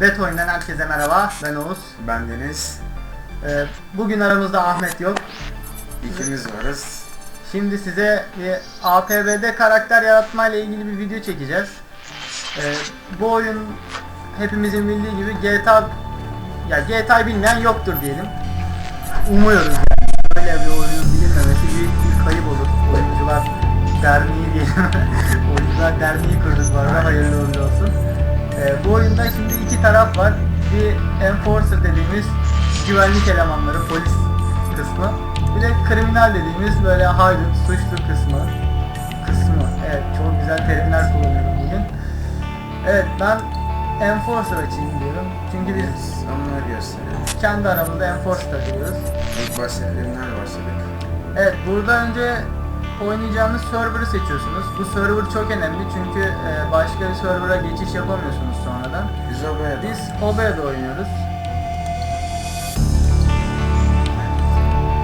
Bet oyundan herkese merhaba. Ben Oğuz. Ben Deniz. Ee, bugün aramızda Ahmet yok. İkimiz varız. Şimdi size bir APB'de karakter yaratma ile ilgili bir video çekeceğiz. Ee, bu oyun hepimizin bildiği gibi GTA ya GTA bilmeyen yoktur diyelim. Umuyoruz yani. Böyle bir oyunun bilinmemesi büyük bir kayıp olur. Oyuncular derneği diyelim. Oyuncular derneği kurduk bu arada hayırlı uğurlu olsun. Ee, bu oyunda şimdi iki taraf var. Bir enforcer dediğimiz güvenlik elemanları, polis kısmı. Bir de kriminal dediğimiz böyle haydut, suçlu kısmı. Kısmı. Evet, çok güzel terimler kullanıyorum bugün. Evet, ben enforcer açayım diyorum. Çünkü biz Biz onları gösterelim. kendi aramızda enforcer takıyoruz. İlk başta başladık. Evet, burada önce oynayacağınız server'ı seçiyorsunuz. Bu server çok önemli çünkü e, başka bir server'a geçiş yapamıyorsunuz sonradan. Biz obaya Biz Obea'da oynuyoruz.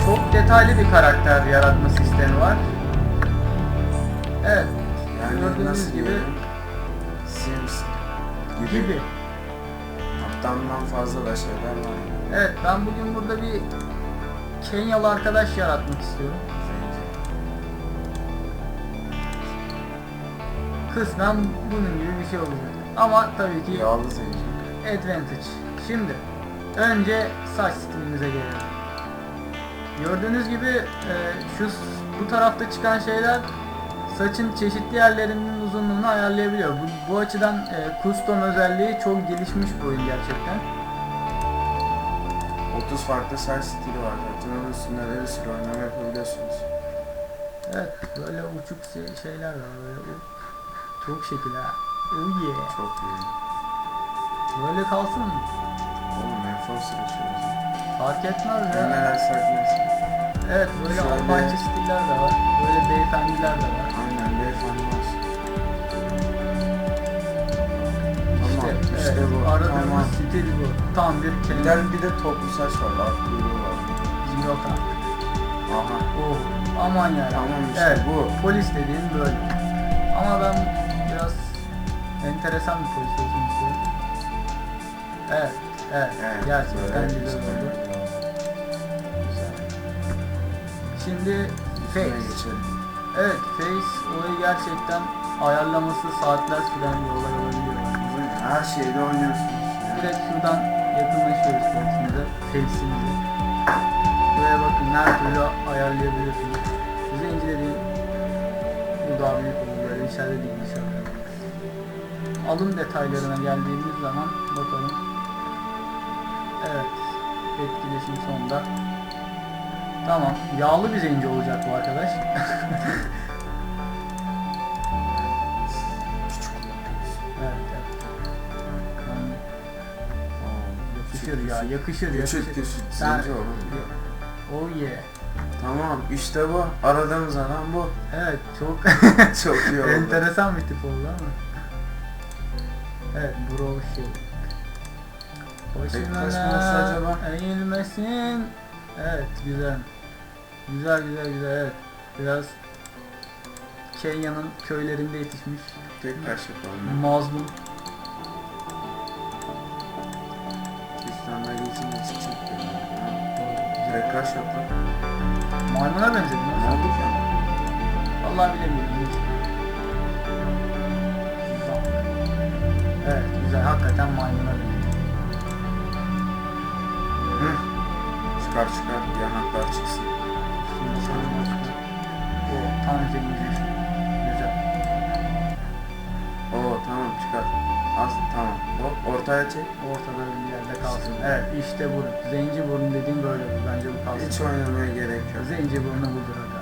Çok detaylı bir karakter yaratma sistemi var. Evet, yani gördüğünüz nasıl gibi diyelim? Sims gibi. gibi. Hatta ondan fazla da şeyler var. yani. Evet, ben bugün burada bir Kenyalı arkadaş yaratmak istiyorum. Kısmen bunun gibi bir şey olacak. Ama tabii ki Yağlı zenci. Advantage. Şimdi önce saç stilimize gelelim. Gördüğünüz gibi e, şu bu tarafta çıkan şeyler saçın çeşitli yerlerinin uzunluğunu ayarlayabiliyor. Bu, bu açıdan e, custom özelliği çok gelişmiş bu oyun gerçekten. 30 farklı saç stili var zaten. Onun üstünde de bir sürü oynama yapabiliyorsunuz. Evet böyle uçuk se- şeyler var böyle çok şekil ha. Oh yeah. Çok iyi. Böyle kalsın mı? Oğlum enforcer açıyoruz. Fark etmez ya. neler saklıyorsun. Evet böyle Şöyle- apaçı stiller de var. Böyle beyefendiler de var. Aynen beyefendi var. İşte, Tamam işte evet, bu. aradığımız Tamam. stil bu. Tam bir kelime. de, bir de toplu saç var. Alt kuyruğu var. Yok abi. Aha. Oh, aman ya. Tamam işte evet, bu. Polis dediğin böyle. Ama ben biraz enteresan bir polis olsun istiyorum. Evet, evet. Evet, gerçekten güzel oldu. Güzel. Şimdi Face. Evet, Face olayı gerçekten ayarlaması saatler süren bir olay olabiliyor. Her şeyde oynuyorsunuz. Direkt şuradan yakınlaşıyoruz face'imize, face'imize. Buraya bakın her türlü ayarlayabiliyorsunuz. Dediğim bu daha büyük olur böyle içeride değil dışarıda. Alım detaylarına geldiğimiz zaman bakalım. Evet. Etkileşim sonda. Tamam. Yağlı bir zenci olacak bu arkadaş. Evet, evet. Yani yakışır ya, yakışır, yakışır. Küçük küçük Ben- zenci oğlum. Oh yeah. Tamam işte bu. Aradığımız adam bu. Evet çok Çok iyi oldu. enteresan bir tip oldu ama. Evet bro şey. Tek taşması acaba? eğilmesin. Evet güzel. Güzel güzel güzel evet. Biraz Kenya'nın köylerinde yetişmiş. Tek kaş yapalım. Mazlum. İslam'da geçince çıkacak. Tek kaş yapalım. Maymuna benzedi. Ne oldu ki? Vallahi bilemiyorum. Evet güzel hakikaten maymuna. Hı. Çıkar çıkar. Yanaklar çıksın. Şimdi başka. O tam zenci. Güzel. Oo tamam çıkar. Az tamam. Hop ortaya çek. Ortada bir yerde kalsın. Evet işte burun. Zenci burun dediğim böyle olur. Bence bu kalsın. Hiç oynamaya gerek yok. Zenci burnu budur aga.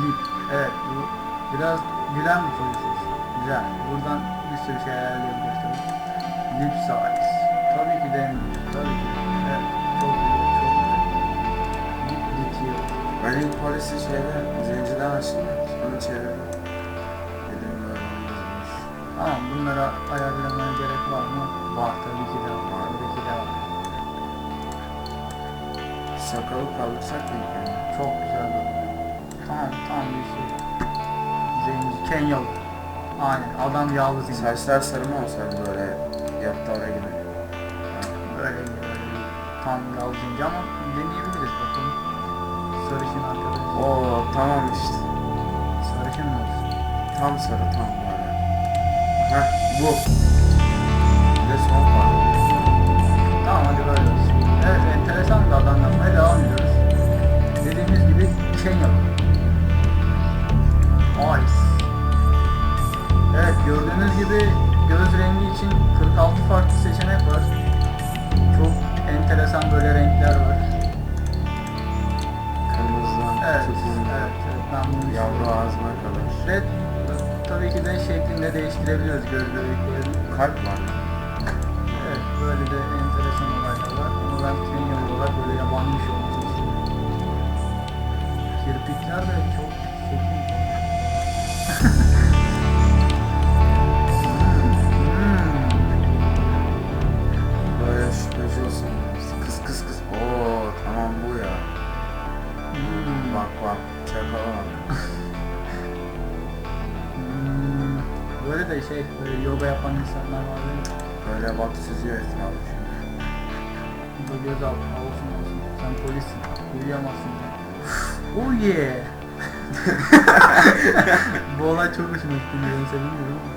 Lip. Evet bu biraz gülen bir polisiz. Güzel. Buradan bir sürü şey ayarlayabiliriz tabii. Lip size. Tabii ki de. Tabii ki. Evet. Çok güzel. Çok güzel. Lip detail. Ben ilk polisi şeyde zenciden açtım. Onu çevirdim. Dedim böyle olmaz. Tamam bunlara ayarlamaya gerek var mı? Var tabii ki de var. Tabii ki de var. Sakalı kaldırsak mı? Çok güzel oldu. Tamam tamam bir şey. Zenci Kenyalı. Aynen adam yağlı zenci. Saçlar sarı mı olsaydı böyle yattı Öyle böyle bir tam yalçınca ama deneyebiliriz bakalım. Sarışın arkadaş. Oo tamam işte. Sarışın mı olsun? Tam sarı tam böyle. Heh bu. Bir de son var. Tamam hadi böyle olsun. Evet enteresan bir adam yapmaya devam ediyoruz. Dediğimiz gibi Kenya. Ice. Gördüğünüz gibi göz rengi için 46 farklı seçenek var. Çok enteresan böyle renkler var. Kırmızıdan Evet, tutun. evet, evet ben bunu Yavru ağzına kadar. Ve tabii ki de şeklinde değiştirebiliyoruz göz bebeklerini. Kalp var. Evet, böyle de enteresan olaylar var. Ama ben Kenya olarak böyle yabanmış olmak istiyorum. Kirpikler de çok şekil. Böyle de şey, böyle yoga yapan insanlar var değil mi? Böyle bak süzüyor etrafı şimdi. Bu göz altına olsun olsun. Sen polissin. Uyuyamazsın. oh yeah. Bu olay çok hoşuma gitti. Ben sevinmiyorum ama.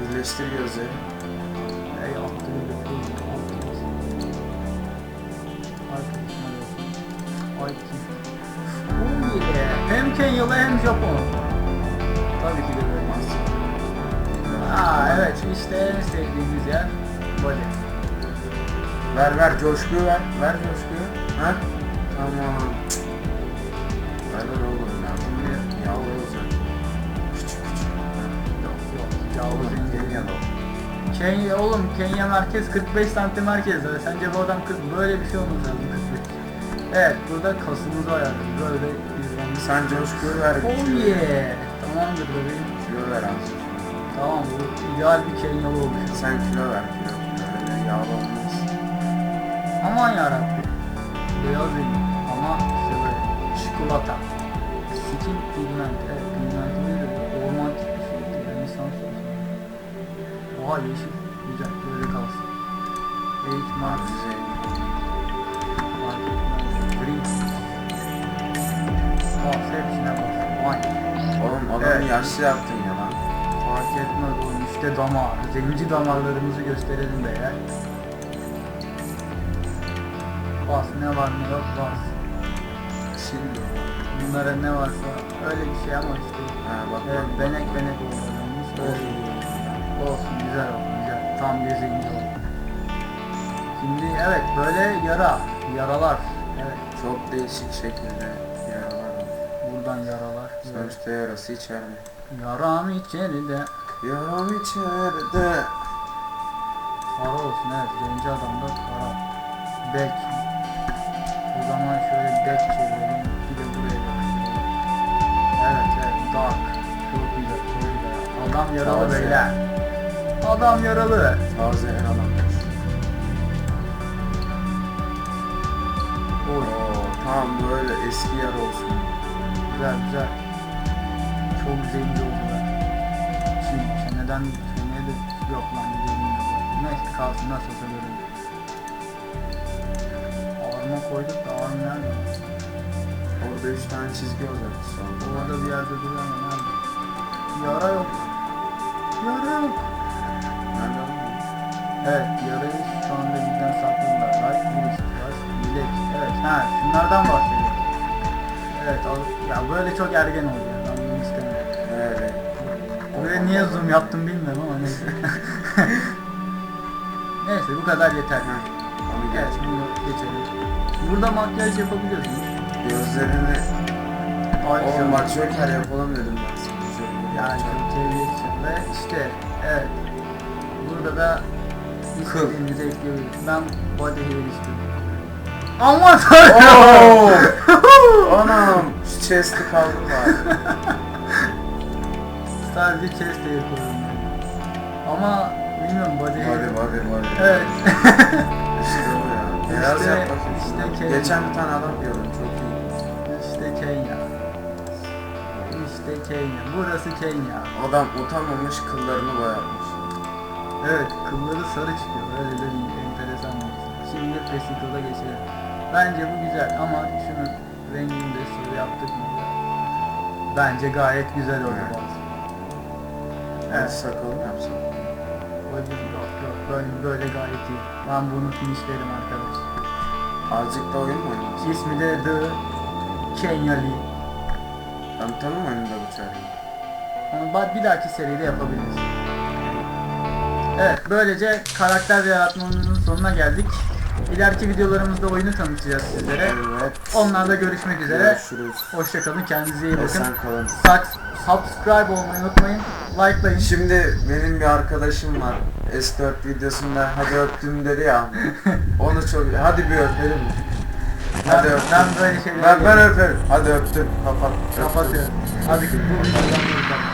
Birleştir gözleri. Ey attı bir. Arkadaşıma. Ay kim? Oh yeah. Hem Kenyalı hem Japon. Tabii ki de böyle. Aa evet işte en sevdiğimiz yer Bali. Ver ver coşkuyu ver. Ver coşkuyu. Ha? Tamam. Ver ver oğlum ya. Şimdi yavru olacak. Küçük küçük. Yok yok. Yavru zinciri. Kenya'da. Kenya oğlum Kenya merkez 45 santim merkez. Yani Sence bu adam 40 böyle bir şey olmaz lazım 45. Evet burada kasımız var yani böyle izlenmiş. Sen coşkuyu ver. Oh yeah. Tamamdır bebeğim. Kilo ver azıcık. Tamam bu ideal bir Kenyalı olmuş. Sen kilo ver kilo. Öyle yağlı olmaz. Aman yarabbi. Beyaz rengi ama işte böyle çikolata. Skin pigment. Evet pigment neydi? Ormantik bir şey insan sosu. Oha yeşil. Güzel böyle kalsın. Max. Güzel. Fark etmez. Green. Bas hepsine bas. Vay. Oğlum adamı Evet. yaşlı yaptın. Fark etmez oğlum işte damar. Zenci damarlarımızı gösterelim be ya. Bas ne var ne yok bas. Şimdi. Bunlara ne varsa öyle bir şey ama işte. Ha bak Evet bak. benek benek olmalarımız olsun. Olsun güzel oldu güzel. Tam bir zenci oldu. Şimdi evet böyle yara. Yaralar. Evet Çok değişik şekilde yaralar buradan yaralar. Sonuçta yarası içeride. Yaram içeride. Yaram içeride. Para olsun evet zenci adamda para. Bek. O zaman şöyle bek çevirelim. Bir de buraya yapıştıralım. Evet evet dark. Çok güzel çok güzel. Adam yaralı Taze. beyler. Adam yaralı. Taze her adammış. Oy Oo, tam böyle eski yer olsun. güzel güzel. Çok zenci oldular. Çin, Çin'den Çin'e de yok lan gidelim. Neyse kalsın nasıl görün. Ağırma koyduk da ağırma nerede? Orada üç tane çizgi olacak sonra. Orada bir yerde duruyor ama nerede? Yara yok. Yara yok. Nerede? Evet yarayı şu anda bizden sakladılar. Right, virüs, right, bilek. Evet ha şunlardan bahsediyorum. Evet ya böyle çok ergen oldu Niye zoom yaptım bilmiyorum ama neyse. neyse bu kadar yeter. Ha, Onu Evet geç. bunu geçelim. Burada makyaj yapabiliyorsunuz. Gözlerini... Ay, Oğlum bak Joker yapalım dedim ben sana. Joker Yani yapacağım. tehlikeli ve işte evet burada da istediğimizi ekleyebiliriz. Ben body hair istiyorum. Aman Oo! tanrım! Anam! Şu chest'i kaldır bari. Sadece chest hair koyuyorum ben. Ama bilmiyorum body. Hadi hadi hadi. Evet. İşte o ya. Beyaz İşte- yap bakayım. işte şunu. Kenya. Geçen bir tane adam gördüm çok iyi. işte Kenya. İşte Kenya. Burası Kenya. Adam utanmamış kıllarını boyatmış. Evet, kılları sarı çıkıyor. Öyle de bir enteresan bir şey. Şimdi Fesito'da geçelim. Bence bu güzel ama şunun rengini de sarı yaptık mı? Bence gayet güzel oldu Evet. Evet. Sakalını yapsam. Böyle yok yok böyle, böyle gayet iyi. Ben bunu finishlerim arkadaş. Azıcık da oyun mu oynamasın? İsmi de The Kenya Lee. Ben tanım oyunda bu çağrıyı. Onu ba- bir dahaki seride yapabiliriz. Evet, böylece karakter yaratmanın sonuna geldik. İleriki videolarımızda oyunu tanıtacağız sizlere. Evet. Onlarla görüşmek üzere. Görüşürüz. Hoşçakalın, kendinize iyi bakın. Esen kalın. Sak- subscribe olmayı unutmayın. Likelayın. Şimdi benim bir arkadaşım var. S4 videosunda hadi öptüm dedi ya. Onu çok hadi bir öpelim. Ben, Hadi öptüm. ben böyle şeyleri Ben, ben öperim. Hadi öptüm. Kapat. Öptüm. kapatıyorum. Hadi bu videodan